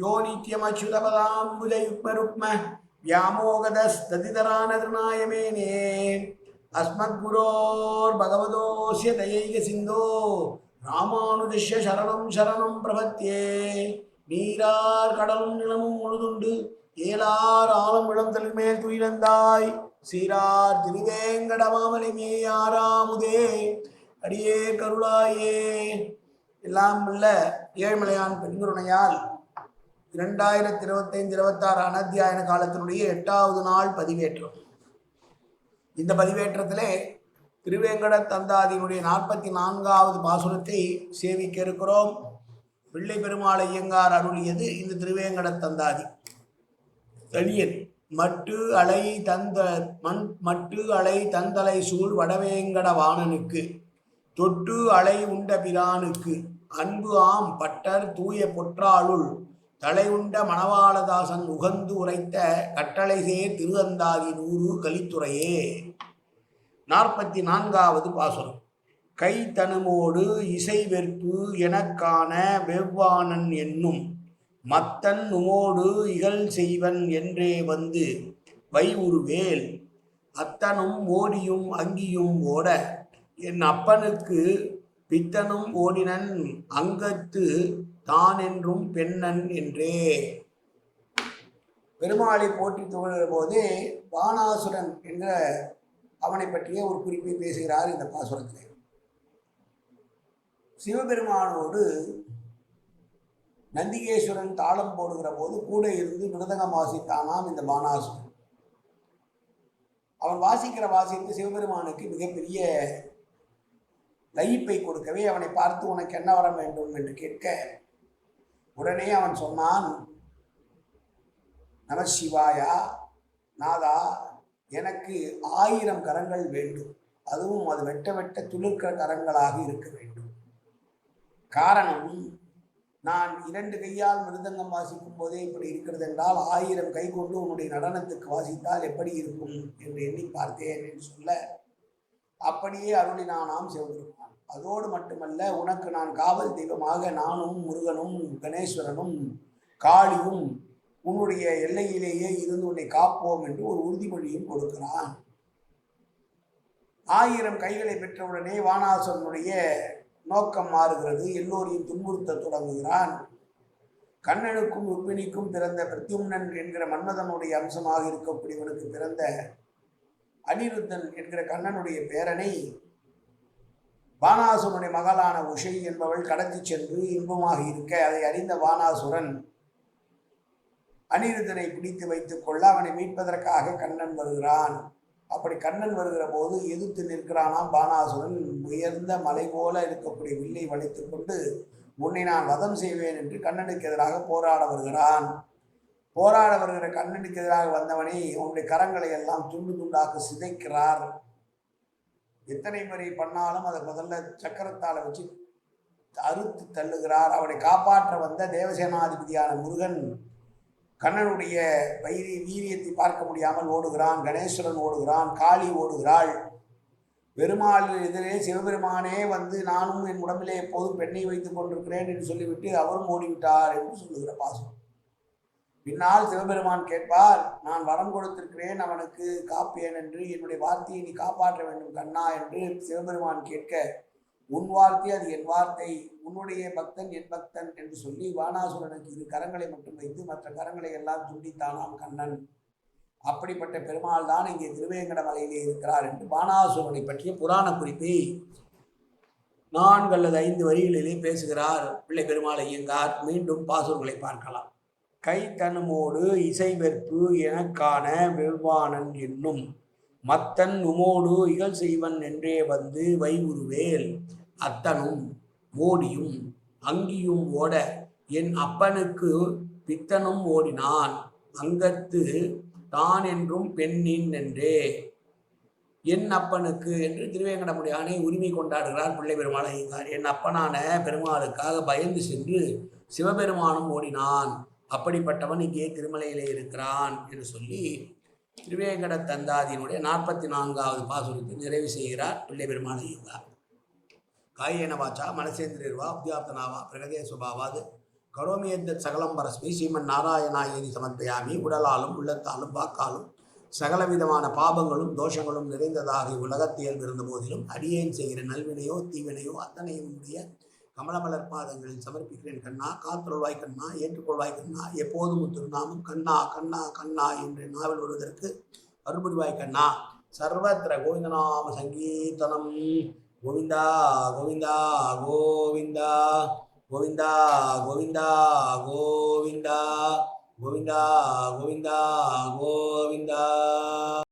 யோ நித்யமச்சுதபதாம்புஜயுக்மருக்ம வியாமோகதஸ்ததிதரானதிருநாயமேனே அஸ்மத்குரோர் பகவதோசிய தயைக சிந்தோ ராமானுஜிஷ்ய சரணம் சரணம் பிரபத்தியே நீரார் கடலும் நிலமும் முழுதுண்டு ஏலார் ஆலம் இளம் தளிர்மேல் துயிலந்தாய் சீரார் திருவேங்கடமாமலை மேயாராமுதே அடியே கருளாயே எல்லாம் உள்ள ஏழ்மலையான் பெண்குருணையால் இரண்டாயிரத்தி இருபத்தைந்து இருபத்தாறு அனத்தியாயன காலத்தினுடைய எட்டாவது நாள் பதிவேற்றம். இந்த பதிவேற்றத்திலே திருவேங்கட தந்தாதியினுடைய நாற்பத்தி நான்காவது பாசுரத்தை சேவிக்க இருக்கிறோம் பிள்ளை பெருமாள் ஐயங்கார் அருளியது இந்த திருவேங்கட தந்தாதி. தனியன் மட்டு அலை தந்த மண் மட்டு அலை தந்தலை சூழ் வடவேங்கட வாணனுக்கு தொட்டு அலை உண்ட பிரானுக்கு அன்பு ஆம் பட்டர் தூய பொற்றாளுள் தலை உண்ட மணவாளதாசன் உகந்து உரைத்த கட்டளை சேர் திருவந்தாதி நூறு கலித்துறையே. நாற்பத்தி நான்காவது பாசுரம். கை தனுமோடு இசை வெற்பு எனக்கான வெவ்வானன் என்னும் மத்தன் உமோடு இகழ் செய்வன் என்றே வந்து வை உருவேல் அத்தனும் ஓடியும் அங்கியும் ஓட என் அப்பனுக்கு பித்தனும் ஓடினன் அங்கத்து தான் என்றும் பெண்ணன் என்றே. பெருமாளை போற்றி துவழுகிற போது வானாசுரன் என்ற அவனை பற்றிய ஒரு குறிப்பை பேசுகிறார் இந்த பாசுரத்தில். சிவபெருமானோடு நந்திகேஸ்வரன் தாளம் போடுகிற போது கூட இருந்து மிருதகம் வாசித்தானாம் இந்த பானாசுரன் அவன் வாசிக்கிற வாசித்து சிவபெருமானுக்கு மிகப்பெரிய லயிப்பை கொடுக்கவே அவனை பார்த்து உனக்கு என்ன வர வேண்டும் என்று கேட்க உடனே அவன் சொன்னான் நமசிவாயா நாதா எனக்கு ஆயிரம் கரங்கள் வேண்டும். அதுவும் அது வெட்ட வெட்ட துளிர்க்கிற கரங்களாக இருக்க வேண்டும். காரணம் நான் இரண்டு கையால் மிருதங்கம் வாசிக்கும் போதே இப்படி இருக்கிறது என்றால் ஆயிரம் கை கொண்டு உன்னுடைய நடனத்துக்கு வாசித்தால் எப்படி இருக்கும்? என்று எண்ணி பார்த்தேன் என்று சொல்ல அப்படியே அருளினானாம் சிவபெருமான். அதோடு மட்டுமல்ல உனக்கு நான் காவல் தெய்வமாக நானும் முருகனும் கணேஸ்வரனும் காளியும் உன்னுடைய எல்லையிலேயே இருந்து உன்னை காப்போம் என்று ஒரு உறுதிமொழியும் கொடுக்கிறான். ஆயிரம் கைகளை பெற்றவுடனே வானாசுரனுடைய நோக்கம் மாறுகிறது. எல்லோரையும் துன்புறுத்த தொடங்குகிறான். கண்ணனுக்கும் ருக்மிணிக்கும் பிறந்த பிரத்யும்னன் என்கிற மன்மதனுடைய அம்சமாக இருக்கக்கூடியவனுக்கு பிறந்த அனிருத்தன் என்கிற கண்ணனுடைய பேரனை பானாசுரனுடைய மகளான உஷை என்பவள் கடத்தி சென்று இன்பமாக இருக்க அதை அறிந்த பானாசுரன் அனிருத்தனை பிடித்து வைத்துக் கொள்ள அவனை மீட்பதற்காக கண்ணன் வருகிறான். அப்படி கண்ணன் வருகிற போது எதிர்த்து நிற்கிறானாம் பானாசுரன் உயர்ந்த மலை போல இருக்கக்கூடிய வில்லை வளைத்துக் கொண்டு உன்னை நான் வதம் செய்வேன் என்று கண்ணனுக்கு எதிராக போராட வருகிறான். போராட வருகிற கண்ணனுக்கு எதிராக வந்தவனை அவனுடைய கரங்களை எல்லாம் துண்டு துண்டாக சிதைக்கிறார். எத்தனை முறை பண்ணாலும் அதை முதல்ல சக்கரத்தால் வச்சு அறுத்து தள்ளுகிறார். அவனை காப்பாற்ற வந்த தேவசேனாதிபதியான முருகன் கண்ணனுடைய வைரி வீரியத்தை பார்க்க முடியாமல் ஓடுகிறான். கணேஸ்வரன் ஓடுகிறான் காளி ஓடுகிறாள். பெருமாள் எதிரே சிவபெருமானே வந்து நானும் என் உடம்பிலே எப்போதும் பெண்ணை வைத்துக் கொண்டிருக்கிறேன் என்று சொல்லிவிட்டு அவரும் ஓடிவிட்டார் என்று சொல்லுகிற பாசம் பின்னால் சிவபெருமான் கேட்பார் நான் வரம் கொடுத்திருக்கிறேன் அவனுக்கு காப்பேன் என்று என்னுடைய வார்த்தையை நீ காப்பாற்ற வேண்டும் கண்ணா என்று சிவபெருமான் கேட்க உன் வார்த்தை அது என் வார்த்தை உன்னுடைய பக்தன் என் பக்தன் என்று சொல்லி வானாசுரனுக்கு இரு கரங்களை மட்டும் வைத்து மற்ற கரங்களை எல்லாம் துண்டித்தானாம் கண்ணன். அப்படிப்பட்ட பெருமாள் தான் இங்கே திருவேங்கட மலையிலே இருக்கிறார் என்று பானாசுரனை பற்றிய புராண குறிப்பை. நான்கு அல்லது ஐந்து வரிகளிலே பேசுகிறார் பிள்ளை பெருமாள் ஐயங்கார் மீண்டும் பாசூர்களை பார்க்கலாம். கைத்தனமோடு இசைவெற்பு எனக்கான வெவ்வானன் என்னும் மத்தன் உமோடு இகழ் செய்வன் என்றே வந்து வைகுருவேல் அத்தனும் ஓடியும் அங்கியும் ஓட என் அப்பனுக்கு பித்தனும் ஓடினான். அங்கத்து தான் என்றும் பெண்ணின் என்றே என் அப்பனுக்கு என்று திருவேங்கடமுடியானை உரிமை கொண்டாடுகிறார் பிள்ளை பெருமாள் ஐயங்கார். என் அப்பனான பெருமாளுக்காக பயந்து சென்று சிவபெருமானும் ஓடினான். அப்படிப்பட்டவன் இங்கே திருமலையிலே இருக்கிறான் என்று சொல்லி திருவேங்கட தந்தாதியினுடைய நாற்பத்தி நான்காவது பாசுரத்தை நிறைவு செய்கிறார் பிள்ளை பெருமான ஐயங்கார். காயேன வாச்சா மனசேந்திரர்வா உத்தியாப்தனாவா பிரகதே சுபாவாது கரோமியந்த சகலம் பரஸ்மி ஸ்ரீமன் நாராயணாயினி சமர்ப்பயாமி உடலாலும் உள்ளத்தாலும் வாக்காலும் சகலவிதமான பாபங்களும் தோஷங்களும் நிறைந்ததாக உலகத்தியல் இருந்த போதிலும் அடியேன் செய்கிற நல்வினையோ தீவினையோ அத்தனையும் உடைய கமலமலர் பாதங்களில் சமர்ப்பிக்கிறேன் கண்ணா. காத்தொள்வாய் கண்ணா ஏற்றுக்கொள்வாய் கண்ணா. எப்போதும் திருநாமம் கண்ணா கண்ணா கண்ணா என்று நாவல் வருவதற்கு அருள்புரிவாய் கண்ணா. சர்வத்திர கோவிந்தநாம சங்கீர்த்தனம். கோவிந்தா கோவிந்தா கோவிந்தா. கோவிந்தா கோவிந்தா கோவிந்தா. கோவிந்தா கோவிந்தா கோவிந்தா.